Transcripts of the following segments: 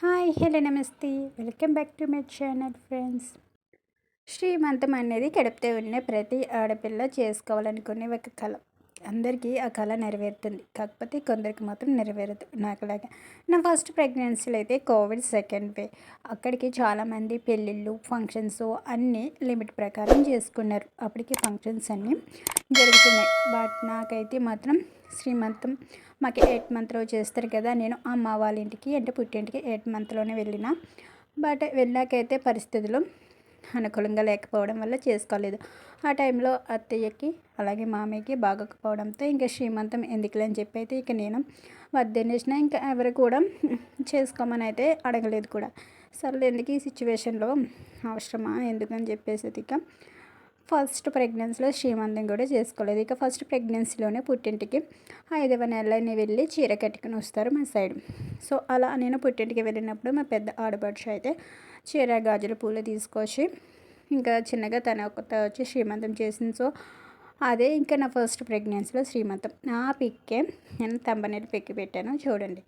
Hi hello నమస్తే. Welcome back to my channel friends. శ్రీమంతం అనేది గడిపితే ఉన్న ప్రతి ఆడపిల్ల చేసుకోవాలనుకునే ఒక కళ. అందరికీ ఆ కళ నెరవేరుతుంది. కాకపోతే కొందరికి మాత్రం నెరవేరదు. నాకులాగా నా ఫస్ట్ ప్రెగ్నెన్సీలో అయితే కోవిడ్ సెకండ్ వే. అక్కడికి చాలామంది పెళ్ళిళ్ళు ఫంక్షన్స్ అన్నీ లిమిట్ ప్రకారం చేసుకున్నారు. అప్పటికి ఫంక్షన్స్ అన్నీ జరుగుతున్నాయి. బట్ నాకైతే మాత్రం శ్రీమంతం మాకు ఎయిట్ మంత్లో చేస్తారు కదా నేను అమ్మ వాళ్ళ ఇంటికి అంటే పుట్టింటికి ఎయిట్ మంత్లోనే వెళ్ళిన. బట్ వెళ్ళాకైతే పరిస్థితులు అనుకూలంగా లేకపోవడం వల్ల చేసుకోలేదు. ఆ టైంలో అత్తయ్యకి అలాగే మామయ్యకి బాగోకపోవడంతో ఇంకా శ్రీమంతం ఎందుకులే అని చెప్పి అయితే ఇక నేను వద్దనేసిన ఇంకా ఎవరు కూడా చేసుకోమని అయితే అడగలేదు కూడా. సర్లే ఎందుకు ఈ సిచ్యువేషన్లో అవసరమా? ఎందుకని చెప్పేసి ఇక ఫస్ట్ ప్రెగ్నెన్సీలో శ్రీమంతం కూడా చేసుకోలేదు. ఇక ఫస్ట్ ప్రెగ్నెన్సీలోనే పుట్టింటికి ఐదవ నెలని వెళ్ళి చీర కట్టుకుని వస్తారు మా సైడ్. సో అలా నేను పుట్టింటికి వెళ్ళినప్పుడు మా పెద్ద ఆడపడుచు అయితే చీర గాజులు పూలు తీసుకొచ్చి ఇంకా చిన్నగా తన కొత్త వచ్చి శ్రీమంతం చేసింది. సో అదే ఇంకా నా ఫస్ట్ ప్రెగ్నెన్సీలో శ్రీమంతం. ఆ పిక్కే నేను తంబనేలు పెక్కి పెట్టాను. చూడండి.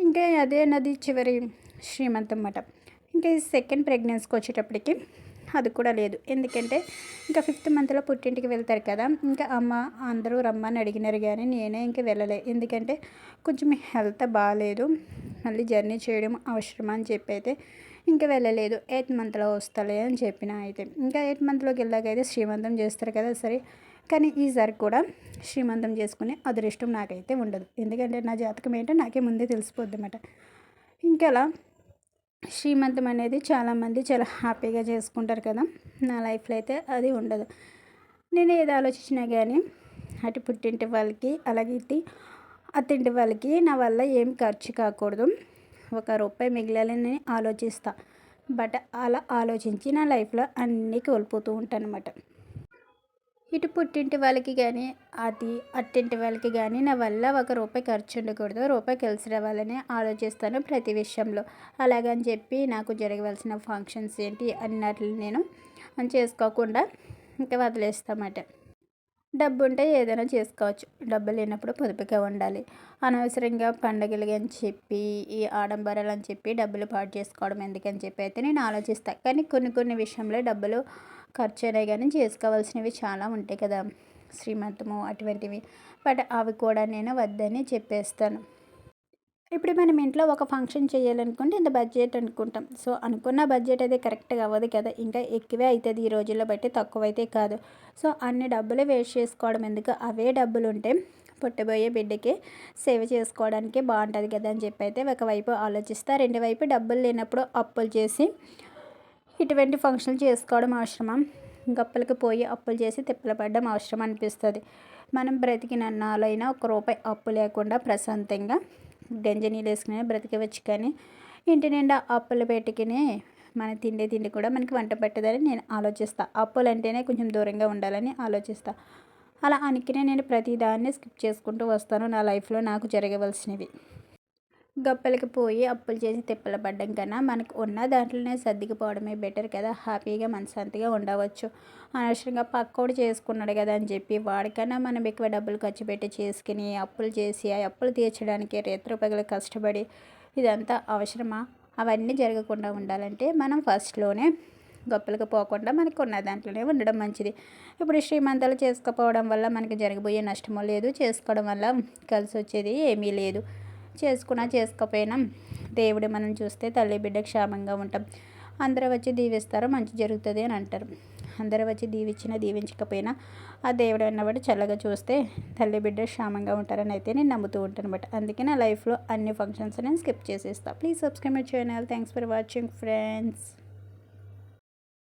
ఇంకా అదే నాది చివరి శ్రీమంతం అన్నమాట. ఇంకా ఈ సెకండ్ ప్రెగ్నెన్సీకి వచ్చేటప్పటికి అది కూడా లేదు. ఎందుకంటే ఇంకా ఫిఫ్త్ మంత్లో పుట్టింటికి వెళ్తారు కదా. ఇంకా అమ్మ అందరూ రమ్మని అడిగినారు కానీ నేనే ఇంకా వెళ్ళలే. ఎందుకంటే కొంచెం హెల్త్ బాగాలేదు. మళ్ళీ జర్నీ చేయడం అవసరమా అని చెప్పి అయితే ఇంకా వెళ్ళలేదు. ఎయిత్ మంత్లో వస్తలే అని చెప్పిన అయితే. ఇంకా ఎయిత్ మంత్లోకి వెళ్ళాకైతే శ్రీమంతం చేస్తారు కదా సరే. కానీ ఈసారి కూడా శ్రీమంతం చేసుకునే అదృష్టం నాకైతే ఉండదు. ఎందుకంటే నా జాతకం ఏంటో నాకే ముందే తెలిసిపోద్ది అన్నమాట ఇంకా అలా శ్రీమంతం అనేది చాలామంది చాలా హ్యాపీగా చేసుకుంటారు కదా. నా లైఫ్లో అయితే అది ఉండదు. నేను ఏది ఆలోచించినా కానీ అటు పుట్టింటి వాళ్ళకి అలాగే ఇటు అత్తింటి వాళ్ళకి నా వల్ల ఏం ఖర్చు కాకూడదు. ఒక రూపాయి మిగిలాలని ఆలోచిస్తా. బట్ అలా ఆలోచించి నా లైఫ్లో అన్నీ కోల్పోతూ ఉంటాను అనమాట ఇటు పుట్టింటి వాళ్ళకి కానీ అది అట్టింటి వాళ్ళకి కానీ నా వల్ల ఒక రూపాయి ఖర్చు ఉండకూడదు. రూపాయి కలిసి రావాలని ఆలోచిస్తాను ప్రతి విషయంలో. అలాగని చెప్పి నాకు జరగవలసిన ఫంక్షన్స్ ఏంటి అన్నట్లు నేను చేసుకోకుండా ఇంకా వదిలేస్తామట డబ్బు ఉంటే ఏదైనా చేసుకోవచ్చు. డబ్బు లేనప్పుడు పొదుపుగా ఉండాలి. అనవసరంగా పండగలు అని చెప్పి ఈ ఆడంబరాలు అని చెప్పి డబ్బులు పాటు చేసుకోవడం ఎందుకని చెప్పి అయితే నేను ఆలోచిస్తాను కానీ కొన్ని కొన్ని విషయంలో డబ్బులు ఖర్చు అయినాయి కానీ చేసుకోవాల్సినవి చాలా ఉంటాయి కదా. శ్రీమంతము అటువంటివి. బట్ అవి కూడా నేను వద్దని చెప్పేస్తాను. ఇప్పుడు మనం ఇంట్లో ఒక ఫంక్షన్ చేయాలనుకుంటే ఇంత బడ్జెట్ అనుకుంటాం. సో అనుకున్న బడ్జెట్ అయితే కరెక్ట్గా అవ్వదు కదా. ఇంకా ఎక్కువే అవుతుంది ఈ రోజుల్లో బట్టి తక్కువ అయితే కాదు. సో అన్ని డబ్బులు వేస్ట్ చేసుకోవడం ఎందుకు? అవే డబ్బులు ఉంటే పుట్టబోయే బిడ్డకి సేవ చేసుకోవడానికి బాగుంటుంది కదా అని చెప్పి అయితే ఒకవైపు ఆలోచిస్తా. రెండు వైపు డబ్బులు లేనప్పుడు అప్పులు చేసి ఇటువంటి ఫంక్షన్లు చేసుకోవడం అవసరమా? గప్పలకి పోయి అప్పులు చేసి తిప్పలు పడడం అవసరం అనిపిస్తుంది మనం బ్రతికిన నాలైనా ఒక రూపాయి అప్పు లేకుండా ప్రశాంతంగా గంజనీళ్ళు వేసుకుని బ్రతికవచ్చు కానీ ఇంటి నిండా అప్పులు పెట్టుకుని మన తిండే తిండి కూడా మనకి వంట పెట్టదని నేను ఆలోచిస్తాను అప్పులు అంటేనే కొంచెం దూరంగా ఉండాలని ఆలోచిస్తాను అలా అనుకునే నేను ప్రతిదాన్ని స్కిప్ చేసుకుంటూ వస్తాను నా లైఫ్లో నాకు జరగవలసినవి. గప్పలకి పోయి అప్పులు చేసి తిప్పలు పడ్డం కన్నా మనకు ఉన్న దాంట్లోనే సర్దికిపోవడమే బెటర్ కదా. హ్యాపీగా మనశాంతిగా ఉండవచ్చు. అనవసరంగా పక్కోడు చేసుకున్నాడు కదా అని చెప్పి వాడికన్నా మనం ఎక్కువ డబ్బులు ఖర్చు పెట్టి చేసుకుని అప్పులు చేసి ఆ అప్పులు తీర్చడానికి రేత్రపగలు కష్టపడి ఇదంతా అవసరమా? అవన్నీ జరగకుండా ఉండాలంటే మనం ఫస్ట్లోనే గొప్పలకు పోకుండా మనకు ఉన్న దాంట్లోనే ఉండడం మంచిది. ఇప్పుడు శ్రీమంతాలు చేసుకోపోవడం వల్ల మనకి జరగబోయే నష్టమో లేదు. చేసుకోవడం వల్ల కలిసి వచ్చేది ఏమీ లేదు. చేసుకున్నా చేసుకోపోయినా. దేవుడు మనం చూస్తే తల్లి బిడ్డ క్షేమంగా ఉంటాం. అందరూ వచ్చి దీవిస్తారు మంచి జరుగుతుంది అని అంటారు. అందరూ వచ్చి దీవించినా దీవించకపోయినా ఆ దేవుడు అన్నవాడు చల్లగా చూస్తే తల్లి బిడ్డ క్షేమంగా ఉంటారని అయితే నేను నమ్ముతూ ఉంటాను అనమాట అందుకే నా లైఫ్లో అన్ని ఫంక్షన్స్ నేను స్కిప్ చేసేస్తాను please subscribe my channel thanks for watching friends